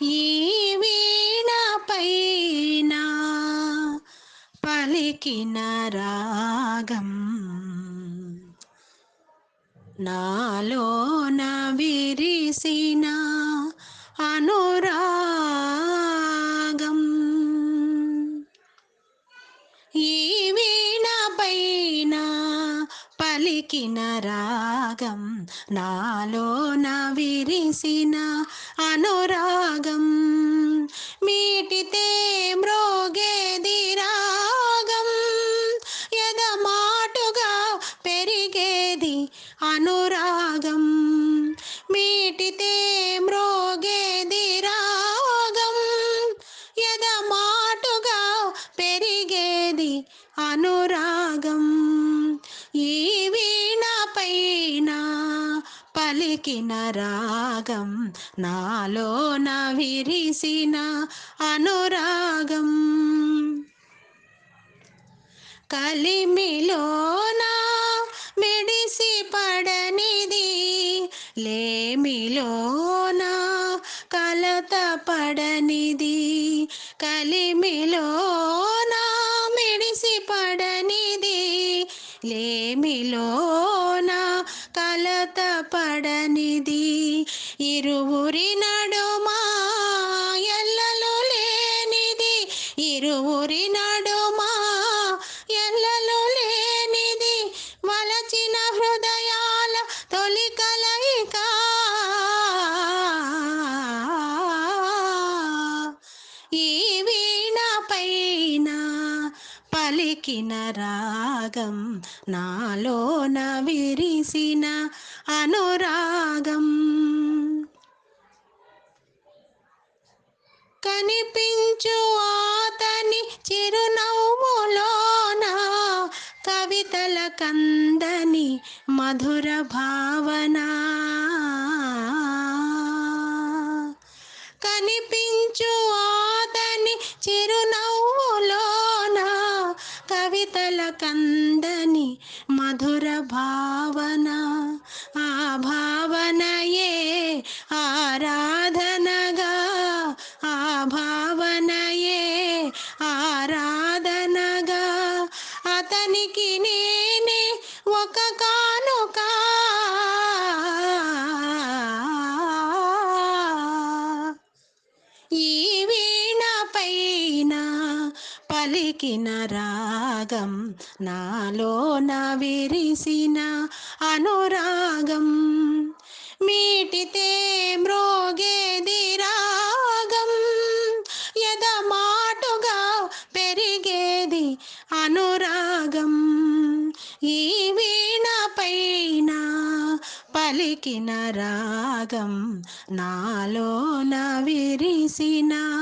ఈ వీణ పైన పలికిన రాగం నాలోన విరిసినా పలికిన రాగం నాలోన విరిసిన అనురాగం. మీటితే మ్రోగేది రాగం. ఎదమాటుగా పెరిగేది అనురాగం. మీటితే మ్రోగేది రాగం. ఎదమాటుగా పెరిగేది అనురాగం. పలికిన రాగం నాలో విరిసిన అనురాగం. కలిమిలోన మిడిసి పడనిది లేమిలోన కలత పడనిది కలిమిలోన మిడిసి పడనిది లేమిలోన కలత పడనిది ఇరువురి నడుమా ఎల్లలు లేనిది. ఇరువురి నడుమా ఎల్లలు లేనిది. వలచిన హృదయాల తొలి కలయిక. ఈ వీణ పైన పలికిన రాగం నాలోన విరిసిన అనురాగం. కనిపించు అతని చిరునవ్వులోన కవితల కందని మధుర భావన. కందని మధుర భావన ఆ భావనయే ఆరాధనగా ఆ భావనయే ఆరాధనగా అతనికి నేనే ఒక కానుక పలికిన రాగం నాలోన విరిసిన అనురాగం. మీటితే మ్రోగేది రాగం. ఎదమాటుగా పెరిగేది అనురాగం. ఈ వీణ పైన పలికిన రాగం నాలోన విరిసిన